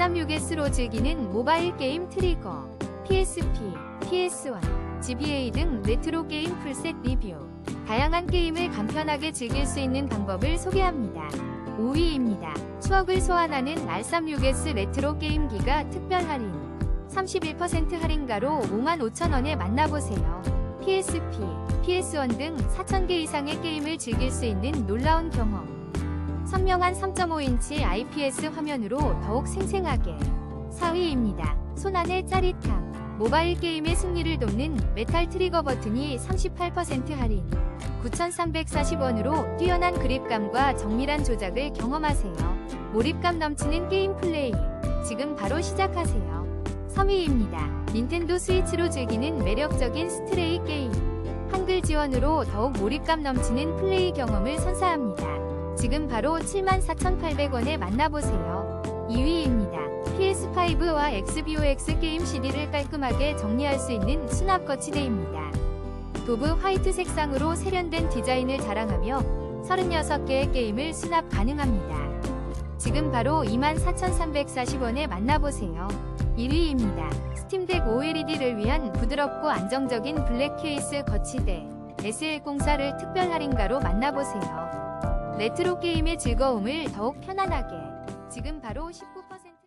R36S로 즐기는 모바일 게임 트리거, PSP, PS1, GBA 등 레트로 게임 풀셋 리뷰. 다양한 게임을 간편하게 즐길 수 있는 방법을 소개합니다. 5위입니다. 추억을 소환하는 R36S 레트로 게임기가 특별 할인. 31% 할인가로 55,000원에 만나보세요. PSP, PS1 등 4,000개 이상의 게임을 즐길 수 있는 놀라운 경험. 선명한 3.5인치 IPS 화면으로 더욱 생생하게. 4위입니다. 손안의 짜릿함. 모바일 게임의 승리를 돕는 메탈 트리거 버튼이 38% 할인. 9,340원으로 뛰어난 그립감과 정밀한 조작을 경험하세요. 몰입감 넘치는 게임 플레이. 지금 바로 시작하세요. 3위입니다. 닌텐도 스위치로 즐기는 매력적인 스트레이 게임. 한글 지원으로 더욱 몰입감 넘치는 플레이 경험을 선사합니다. 지금 바로 74,800원에 만나보세요. 2위입니다. PS5와 XBOX 게임 CD를 깔끔하게 정리할 수 있는 수납 거치대입니다. 도브 화이트 색상으로 세련된 디자인을 자랑하며 36개의 게임을 수납 가능합니다. 지금 바로 24,340원에 만나보세요. 1위입니다. 스팀덱 OLED를 위한 부드럽고 안정적인 블랙 케이스 거치대 SL04를 특별 할인가로 만나보세요. 레트로 게임의 즐거움을 더욱 편안하게. 지금 바로 19%